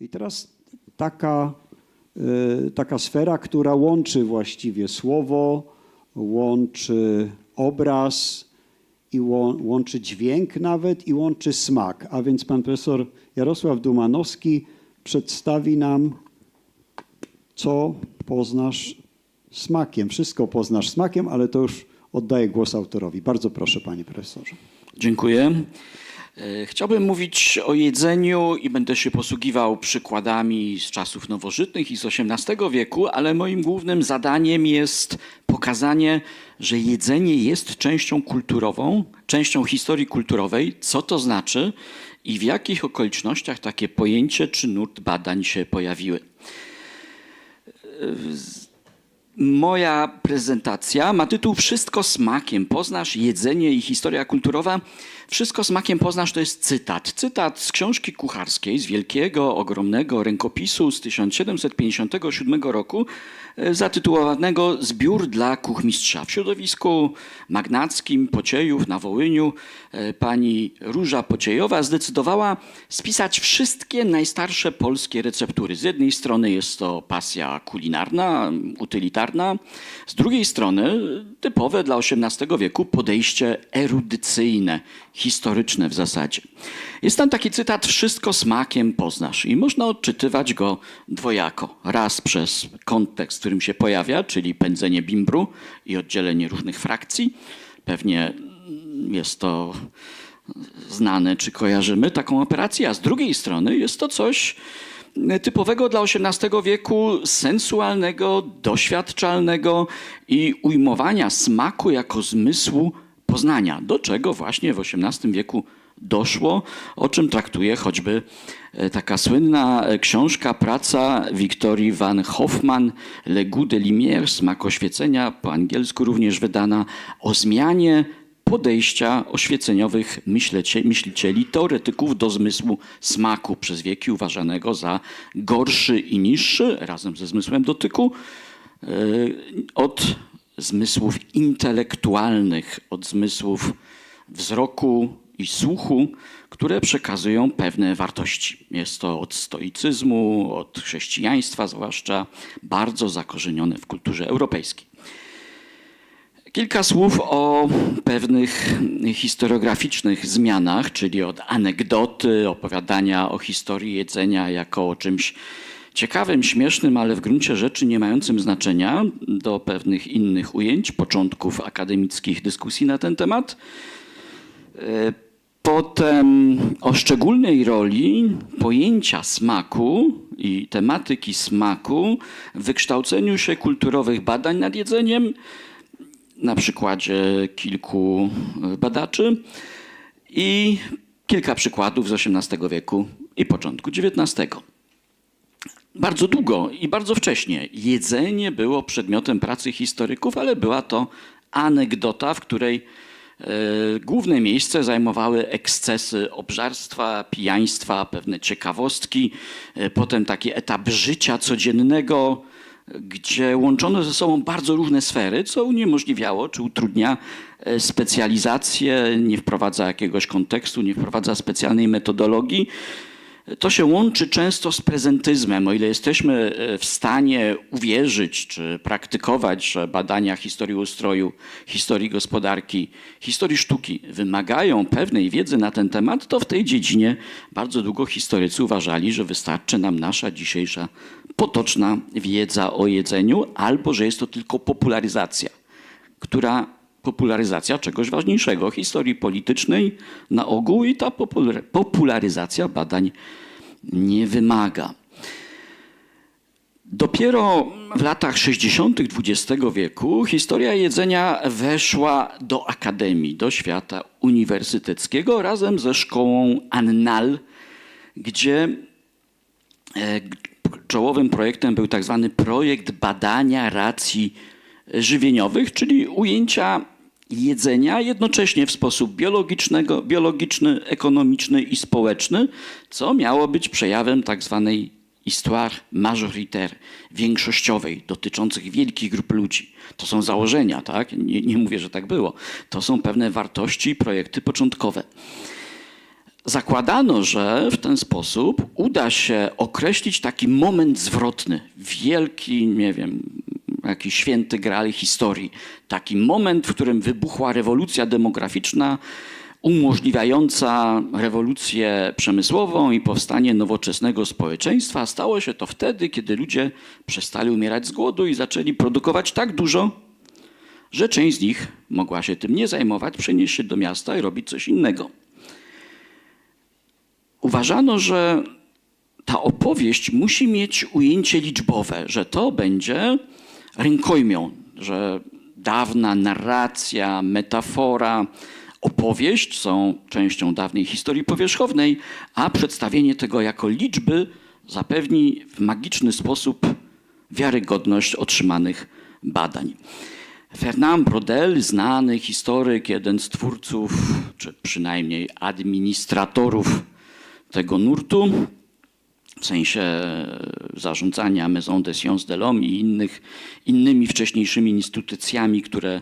I teraz taka, y, taka sfera, która łączy właściwie słowo, łączy obraz i łą- łączy dźwięk nawet i łączy smak. A więc pan profesor Jarosław Dumanowski przedstawi nam, co poznasz smakiem. Wszystko poznasz smakiem, ale to już oddaję głos autorowi. Bardzo proszę, panie profesorze. Dziękuję. E, Chciałbym mówić o jedzeniu i będę się posługiwał przykładami z czasów nowożytnych i z XVIII wieku, ale moim głównym zadaniem jest pokazanie, że jedzenie jest częścią kulturową, częścią historii kulturowej, co to znaczy i w jakich okolicznościach takie pojęcie czy nurt badań się pojawiły. Moja prezentacja ma tytuł Wszystko smakiem poznasz, jedzenie i historia kulturowa. Wszystko smakiem poznasz to jest cytat. Cytat z książki kucharskiej, z wielkiego, ogromnego rękopisu z 1757 roku, e, zatytułowanego Zbiór dla kuchmistrza. W środowisku magnackim Pociejów na Wołyniu e, pani Róża Pociejowa zdecydowała spisać wszystkie najstarsze polskie receptury. Z jednej strony jest to pasja kulinarna, utylitarna, z drugiej strony typowe dla XVIII wieku podejście erudycyjne, historyczne w zasadzie. Jest tam taki cytat: Wszystko smakiem poznasz, i można odczytywać go dwojako. Raz przez kontekst, w którym się pojawia, czyli pędzenie bimbru i oddzielenie różnych frakcji. Pewnie jest to znane, czy kojarzymy taką operację, a z drugiej strony jest to coś typowego dla XVIII wieku, sensualnego, doświadczalnego i ujmowania smaku jako zmysłu poznania, do czego właśnie w XVIII wieku doszło, o czym traktuje choćby e, taka słynna e, książka, praca Wiktorii van Hoffman, Le goût de lumière, smak oświecenia, po angielsku również wydana, o zmianie podejścia oświeceniowych myślicieli, teoretyków do zmysłu smaku, przez wieki uważanego za gorszy i niższy, razem ze zmysłem dotyku, e, od zmysłów intelektualnych, od zmysłów wzroku i słuchu, które przekazują pewne wartości. Jest to od stoicyzmu, od chrześcijaństwa zwłaszcza, bardzo zakorzenione w kulturze europejskiej. Kilka słów o pewnych historiograficznych zmianach, czyli od anegdoty, opowiadania o historii jedzenia jako o czymś ciekawym, śmiesznym, ale w gruncie rzeczy nie mającym znaczenia, do pewnych innych ujęć, początków akademickich dyskusji na ten temat. E, Potem o szczególnej roli pojęcia smaku i tematyki smaku w wykształceniu się kulturowych badań nad jedzeniem, na przykładzie kilku badaczy i kilka przykładów z XVIII wieku i początku XIX. Bardzo długo i bardzo wcześnie jedzenie było przedmiotem pracy historyków, ale była to anegdota, w której e, główne miejsce zajmowały ekscesy obżarstwa, pijaństwa, pewne ciekawostki, e, potem taki etap życia codziennego, gdzie łączono ze sobą bardzo różne sfery, co uniemożliwiało czy utrudnia e, specjalizację, nie wprowadza jakiegoś kontekstu, nie wprowadza specjalnej metodologii. To się łączy często z prezentyzmem. O ile jesteśmy e, w stanie uwierzyć czy praktykować, że badania historii ustroju, historii gospodarki, historii sztuki wymagają pewnej wiedzy na ten temat, to w tej dziedzinie bardzo długo historycy uważali, że wystarczy nam nasza dzisiejsza potoczna wiedza o jedzeniu, albo że jest to tylko popularyzacja, która popularyzacja czegoś ważniejszego, historii politycznej na ogół i ta popular- popularyzacja badań nie wymaga. Dopiero w latach 60. XX wieku historia jedzenia weszła do akademii, do świata uniwersyteckiego razem ze szkołą Annal, gdzie e, czołowym projektem był tak zwany projekt badania racji żywieniowych, czyli ujęcia jedzenia jednocześnie w sposób biologicznego, biologiczny, ekonomiczny i społeczny, co miało być przejawem tak zwanej histoire majoritaire, większościowej, dotyczących wielkich grup ludzi. To są założenia, tak? Nie, nie mówię, że tak było. To są pewne wartości i projekty początkowe. zakładano, że w ten sposób uda się określić taki moment zwrotny, wielki, nie wiem, jakiś święty graal historii. Taki moment, w którym wybuchła rewolucja demograficzna, umożliwiająca rewolucję przemysłową i powstanie nowoczesnego społeczeństwa. Stało się to wtedy, kiedy ludzie przestali umierać z głodu i zaczęli produkować tak dużo, że część z nich mogła się tym nie zajmować, przenieść się do miasta i robić coś innego. Uważano, że ta opowieść musi mieć ujęcie liczbowe, że to będzie rękojmią, że dawna narracja, metafora, opowieść są częścią dawnej historii powierzchownej, a przedstawienie tego jako liczby zapewni w magiczny sposób wiarygodność otrzymanych badań. Fernand Brodel, znany historyk, jeden z twórców, czy przynajmniej administratorów tego nurtu, w sensie zarządzania Maison des Sciences de l'Homme i innych, innymi wcześniejszymi instytucjami, które,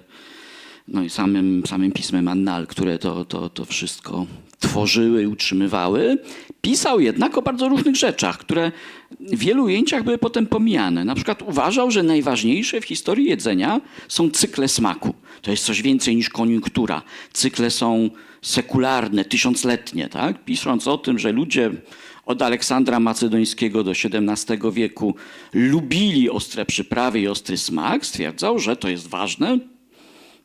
no i samym, samym pismem Annal, które to, to, to wszystko tworzyły utrzymywały, pisał jednak o bardzo różnych rzeczach, które w wielu ujęciach były potem pomijane. Na przykład uważał, że najważniejsze w historii jedzenia są cykle smaku. To jest coś więcej niż koniunktura. Cykle są sekularne, tysiącletnie. Tak? Pisząc o tym, że ludzie od Aleksandra Macedońskiego do XVII wieku lubili ostre przyprawy i ostry smak, stwierdzał, że to jest ważne,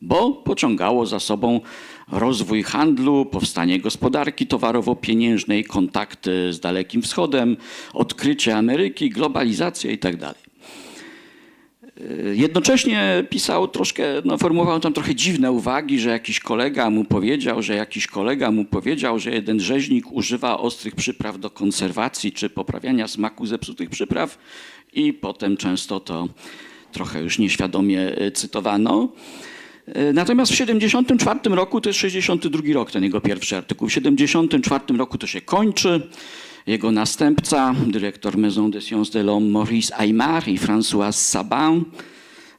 bo pociągało za sobą rozwój handlu, powstanie gospodarki towarowo-pieniężnej, kontakty z Dalekim Wschodem, odkrycie Ameryki, globalizacja itd. Jednocześnie pisał troszkę, no, formułował tam trochę dziwne uwagi, że jakiś kolega mu powiedział, że jakiś kolega mu powiedział, że jeden rzeźnik używa ostrych przypraw do konserwacji czy poprawiania smaku zepsutych przypraw i potem często to trochę już nieświadomie e, cytowano. E, Natomiast w 74 roku, to jest 62 rok, ten jego pierwszy artykuł, w 74 roku to się kończy. Jego następca, dyrektor Maison des Sciences de l'Homme Maurice Aymar i Françoise Sabin,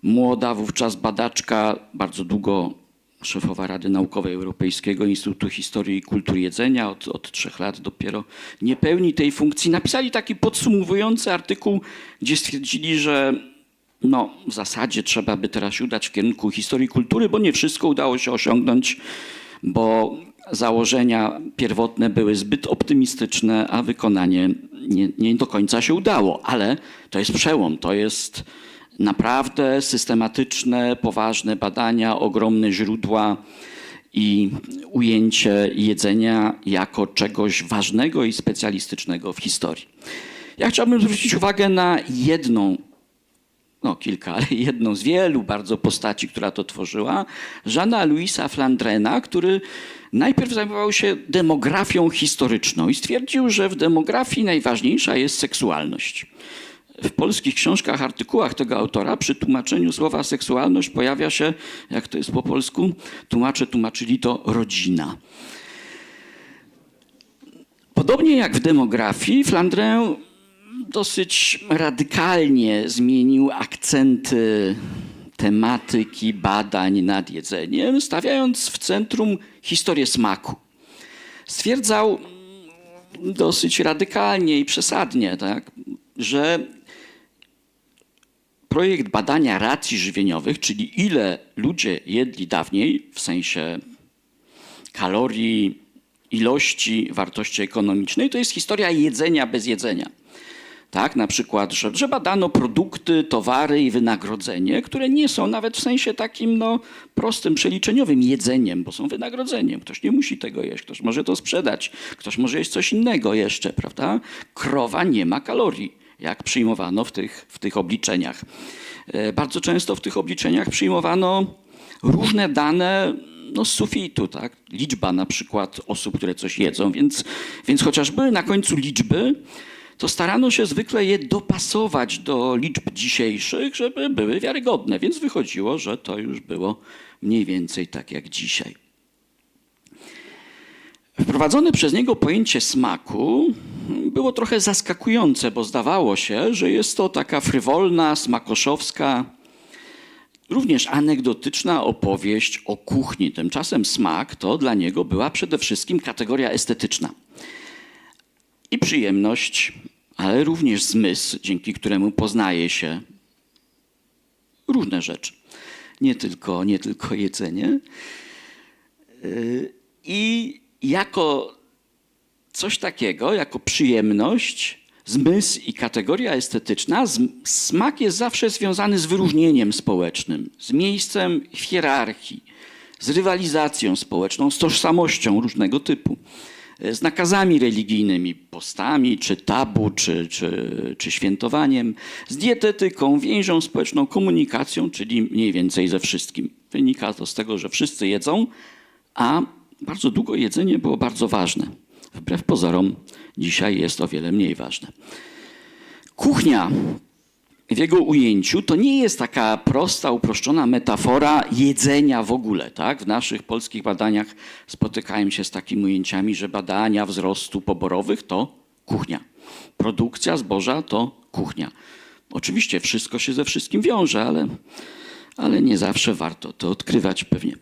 młoda wówczas badaczka, bardzo długo szefowa Rady Naukowej Europejskiego Instytutu Historii i Kultur Jedzenia, od, od trzech lat dopiero nie pełni tej funkcji, napisali taki podsumowujący artykuł, gdzie stwierdzili, że no, w zasadzie trzeba by teraz udać w kierunku historii kultury, bo nie wszystko udało się osiągnąć, bo założenia pierwotne były zbyt optymistyczne, a wykonanie nie, nie do końca się udało. Ale to jest przełom, to jest naprawdę systematyczne, poważne badania, ogromne źródła i ujęcie jedzenia jako czegoś ważnego i specjalistycznego w historii. Ja chciałbym zwrócić uwagę na jedną no kilka, ale jedną z wielu bardzo postaci, która to tworzyła, Żana Louisa Flandrena, który najpierw zajmował się demografią historyczną i stwierdził, że w demografii najważniejsza jest seksualność. W polskich książkach, artykułach tego autora przy tłumaczeniu słowa seksualność pojawia się, jak to jest po polsku, tłumacze tłumaczyli to rodzina. Podobnie jak w demografii, Flandrin dosyć radykalnie zmienił akcenty tematyki badań nad jedzeniem, stawiając w centrum historię smaku. Stwierdzał dosyć radykalnie i przesadnie, tak, że projekt badania racji żywieniowych, czyli ile ludzie jedli dawniej, w sensie kalorii, ilości, wartości ekonomicznej, to jest historia jedzenia bez jedzenia. Tak, na przykład, że, że badano produkty, towary i wynagrodzenie, które nie są nawet w sensie takim no, prostym, przeliczeniowym jedzeniem, bo są wynagrodzeniem. Ktoś nie musi tego jeść, ktoś może to sprzedać, ktoś może jeść coś innego jeszcze, prawda? Krowa nie ma kalorii, jak przyjmowano w tych, w tych obliczeniach. E, Bardzo często w tych obliczeniach przyjmowano różne dane no, z sufitu, tak? liczba na przykład osób, które coś jedzą, więc, więc chociaż były na końcu liczby, to starano się zwykle je dopasować do liczb dzisiejszych, żeby były wiarygodne, więc wychodziło, że to już było mniej więcej tak jak dzisiaj. Wprowadzone przez niego pojęcie smaku było trochę zaskakujące, bo zdawało się, że jest to taka frywolna, smakoszowska, również anegdotyczna opowieść o kuchni. Tymczasem smak to dla niego była przede wszystkim kategoria estetyczna. i przyjemność, ale również zmysł, dzięki któremu poznaje się różne rzeczy. Nie tylko, nie tylko jedzenie. Yy, I jako coś takiego, jako przyjemność, zmysł i kategoria estetyczna, smak jest zawsze związany z wyróżnieniem społecznym, z miejscem w hierarchii, z rywalizacją społeczną, z tożsamością różnego typu, z nakazami religijnymi, postami, czy tabu, czy, czy, czy świętowaniem, z dietetyką, więzią społeczną, komunikacją, czyli mniej więcej ze wszystkim. Wynika to z tego, że wszyscy jedzą, a bardzo długo jedzenie było bardzo ważne. Wbrew pozorom, dzisiaj jest o wiele mniej ważne. Kuchnia w jego ujęciu to nie jest taka prosta, uproszczona metafora jedzenia w ogóle. Tak? W naszych polskich badaniach spotykają się z takimi ujęciami, że badania wzrostu poborowych to kuchnia. Produkcja zboża to kuchnia. Oczywiście wszystko się ze wszystkim wiąże, ale, ale nie zawsze warto to odkrywać pewnie.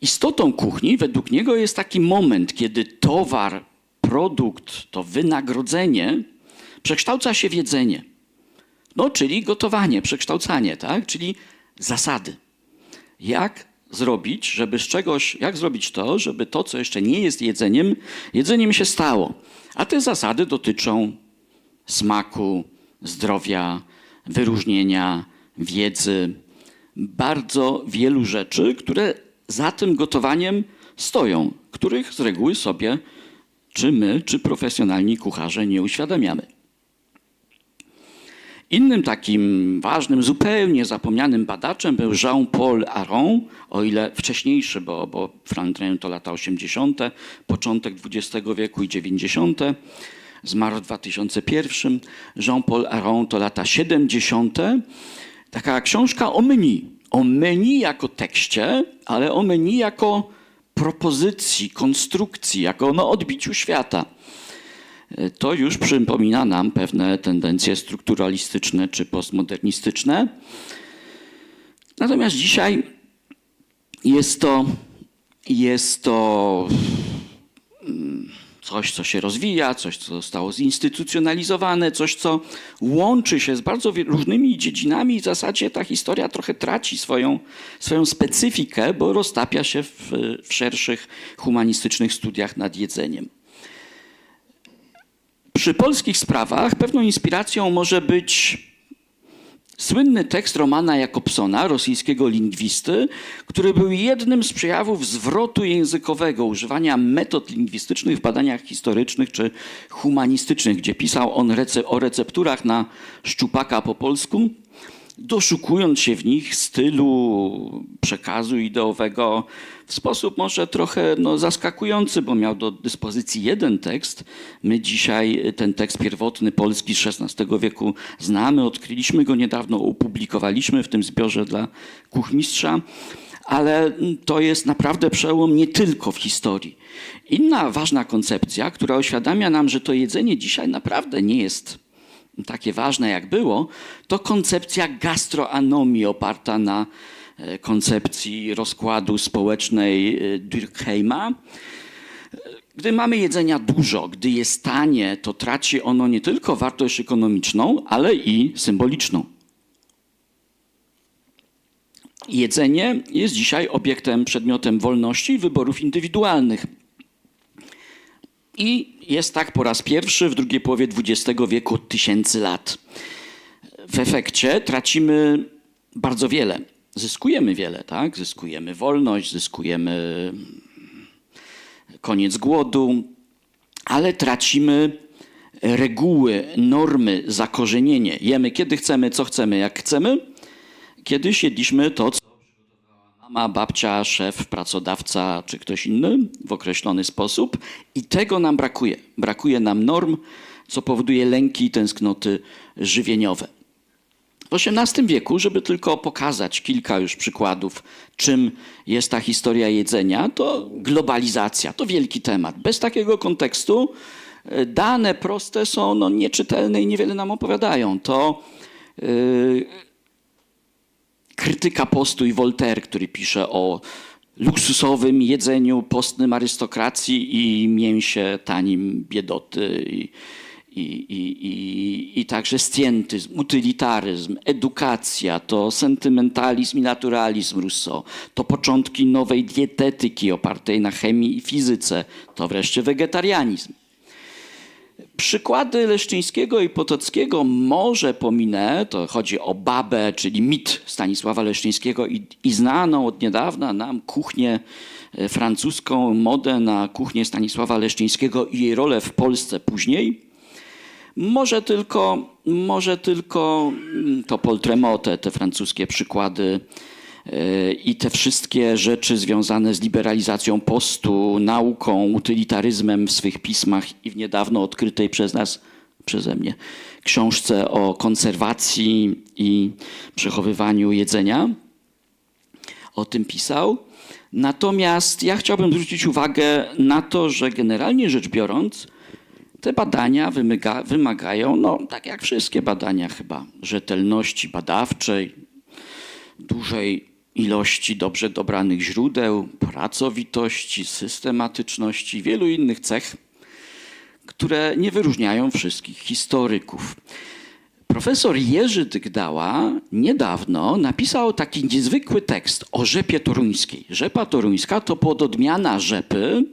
Istotą kuchni według niego jest taki moment, kiedy towar, produkt, to wynagrodzenie przekształca się w jedzenie. No, czyli gotowanie, przekształcanie, tak? Czyli zasady. Jak zrobić, żeby z czegoś, jak zrobić to, żeby to, co jeszcze nie jest jedzeniem, jedzeniem się stało. A te zasady dotyczą smaku, zdrowia, wyróżnienia, wiedzy, bardzo wielu rzeczy, które za tym gotowaniem stoją, których z reguły sobie czy my, czy profesjonalni kucharze nie uświadamiamy. Innym takim ważnym, zupełnie zapomnianym badaczem był Jean-Paul Aron, o ile wcześniejszy, bo, bo to lata 80., początek XX wieku i 90., zmarł w 2001. Jean-Paul Aron to lata 70. Taka książka o menu. O menu jako tekście, ale o menu jako propozycji, konstrukcji, jako no, odbiciu świata to już przypomina nam pewne tendencje strukturalistyczne czy postmodernistyczne. Natomiast dzisiaj jest to, jest to mm, coś, co się rozwija, coś, co zostało zinstytucjonalizowane, coś, co łączy się z bardzo różnymi dziedzinami i w zasadzie ta historia trochę traci swoją, swoją specyfikę, bo roztapia się w, w szerszych humanistycznych studiach nad jedzeniem. Przy polskich sprawach pewną inspiracją może być słynny tekst Romana Jakobsona, rosyjskiego lingwisty, który był jednym z przejawów zwrotu językowego, używania metod lingwistycznych w badaniach historycznych czy humanistycznych, gdzie pisał on rece- o recepturach na szczupaka po polsku, doszukując się w nich stylu przekazu ideowego w sposób może trochę no, zaskakujący, bo miał do dyspozycji jeden tekst. My dzisiaj ten tekst pierwotny polski z XVI wieku znamy, odkryliśmy go niedawno, opublikowaliśmy w tym zbiorze dla kuchmistrza, ale to jest naprawdę przełom nie tylko w historii. Inna ważna koncepcja, która oświadamia nam, że to jedzenie dzisiaj naprawdę nie jest takie ważne jak było, to koncepcja gastroanomii oparta na e, koncepcji rozkładu społecznej e, Durkheima. Gdy mamy jedzenia dużo, gdy jest tanie, to traci ono nie tylko wartość ekonomiczną, ale i symboliczną. Jedzenie jest dzisiaj obiektem, przedmiotem wolności i wyborów indywidualnych. I jest tak po raz pierwszy w drugiej połowie XX wieku od tysięcy lat. W efekcie tracimy bardzo wiele. Zyskujemy wiele, tak? Zyskujemy wolność, zyskujemy koniec głodu, ale tracimy reguły, normy, zakorzenienie. Jemy kiedy chcemy, co chcemy, jak chcemy. Kiedyś jedliśmy to, mama, babcia, szef, pracodawca czy ktoś inny w określony sposób i tego nam brakuje. Brakuje nam norm, co powoduje lęki i tęsknoty żywieniowe. W XVIII wieku, żeby tylko pokazać kilka już przykładów, czym jest ta historia jedzenia, to globalizacja, to wielki temat. Bez takiego kontekstu e, dane proste są no, nieczytelne i niewiele nam opowiadają. To yy, krytyka postu i Voltaire, który pisze o luksusowym jedzeniu postnym arystokracji i mięsie tanim biedoty i, i, i, i, i także scjentyzm, utylitaryzm, edukacja, to sentymentalizm i naturalizm Rousseau, to początki nowej dietetyki opartej na chemii i fizyce, to wreszcie wegetarianizm. Przykłady Leszczyńskiego i Potockiego może pominę, to chodzi o babę, czyli mit Stanisława Leszczyńskiego i, i znaną od niedawna nam kuchnię e, francuską, modę na kuchnię Stanisława Leszczyńskiego i jej rolę w Polsce później. Może tylko, może tylko mm, to Poltremote, te francuskie przykłady i te wszystkie rzeczy związane z liberalizacją postu, nauką, utylitaryzmem w swych pismach i w niedawno odkrytej przez nas, przeze mnie, książce o konserwacji i przechowywaniu jedzenia. O tym pisał. Natomiast ja chciałbym zwrócić uwagę na to, że generalnie rzecz biorąc, te badania wymaga, wymagają, no tak jak wszystkie badania chyba, rzetelności badawczej, dużej ilości dobrze dobranych źródeł, pracowitości, systematyczności wielu innych cech, które nie wyróżniają wszystkich historyków. Profesor Jerzy Dygdała niedawno napisał taki niezwykły tekst o rzepie toruńskiej. Rzepa toruńska to pododmiana rzepy,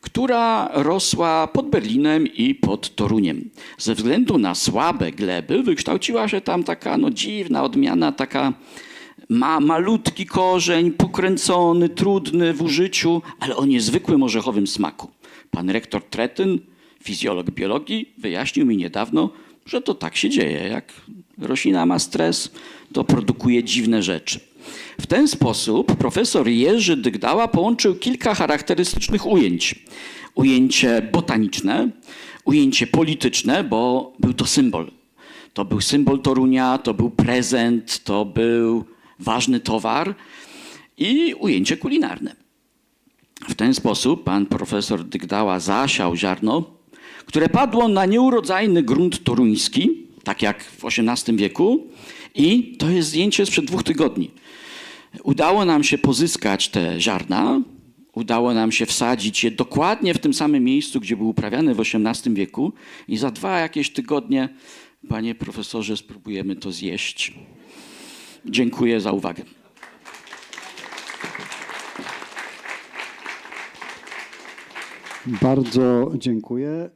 która rosła pod Berlinem i pod Toruniem. Ze względu na słabe gleby wykształciła się tam taka no, dziwna odmiana, taka ma malutki korzeń, pokręcony, trudny w użyciu, ale o niezwykłym orzechowym smaku. Pan rektor Tretyn, fizjolog biologii, wyjaśnił mi niedawno, że to tak się dzieje. Jak roślina ma stres, to produkuje dziwne rzeczy. W ten sposób profesor Jerzy Dygdała połączył kilka charakterystycznych ujęć. Ujęcie botaniczne, ujęcie polityczne, bo był to symbol. To był symbol Torunia, to był prezent, to był ważny towar i ujęcie kulinarne. W ten sposób pan profesor Dygdała zasiał ziarno, które padło na nieurodzajny grunt toruński, tak jak w XVIII wieku. I to jest zdjęcie sprzed dwóch tygodni. Udało nam się pozyskać te ziarna, udało nam się wsadzić je dokładnie w tym samym miejscu, gdzie był uprawiany w XVIII wieku i za dwa jakieś tygodnie, panie profesorze, spróbujemy to zjeść. Dziękuję za uwagę. Bardzo dziękuję.